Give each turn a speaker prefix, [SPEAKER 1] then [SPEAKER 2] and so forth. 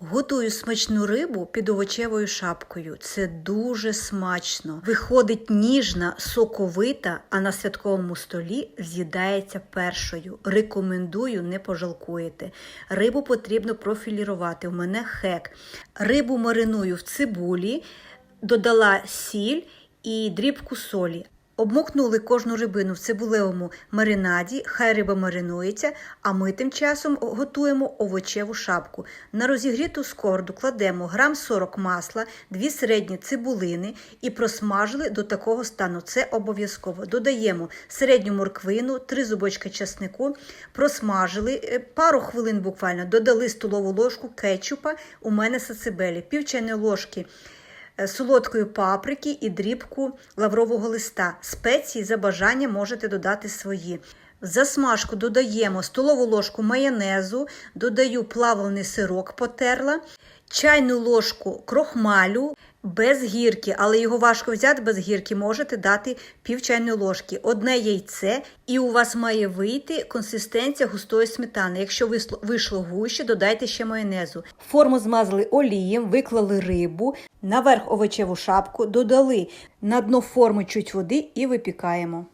[SPEAKER 1] Готую смачну рибу під овочевою шапкою. Це дуже смачно. Виходить ніжна, соковита, а на святковому столі з'їдається першою. Рекомендую, не пожалкуєте. Рибу потрібно профілірувати. У мене хек. Рибу мариную в цибулі, додала сіль і дрібку солі. Обмокнули кожну рибину в цибулевому маринаді, хай риба маринується, а ми тим часом готуємо овочеву шапку. На розігріту скорду кладемо грам 40 масла, 2 середні цибулини і просмажили до такого стану. Це обов'язково. Додаємо середню морквину, 3 зубочки часнику, просмажили е, пару хвилин буквально, додали столову ложку кетчупа, у мене сацибелі, пів чайної ложки солодкої паприки і дрібку лаврового листа. Спеції за бажанням можете додати свої. Засмажку додаємо столову ложку майонезу, додаю плавлений сирок потерла, чайну ложку крохмалю без гірки, але його важко взяти без гірки, можете дати пів чайної ложки, одне яйце, і у вас має вийти консистенція густої сметани. Якщо вийшло гуще, додайте ще майонезу. Форму змазали олієм, виклали рибу, наверх овочеву шапку, додали на дно форми чуть води і випікаємо.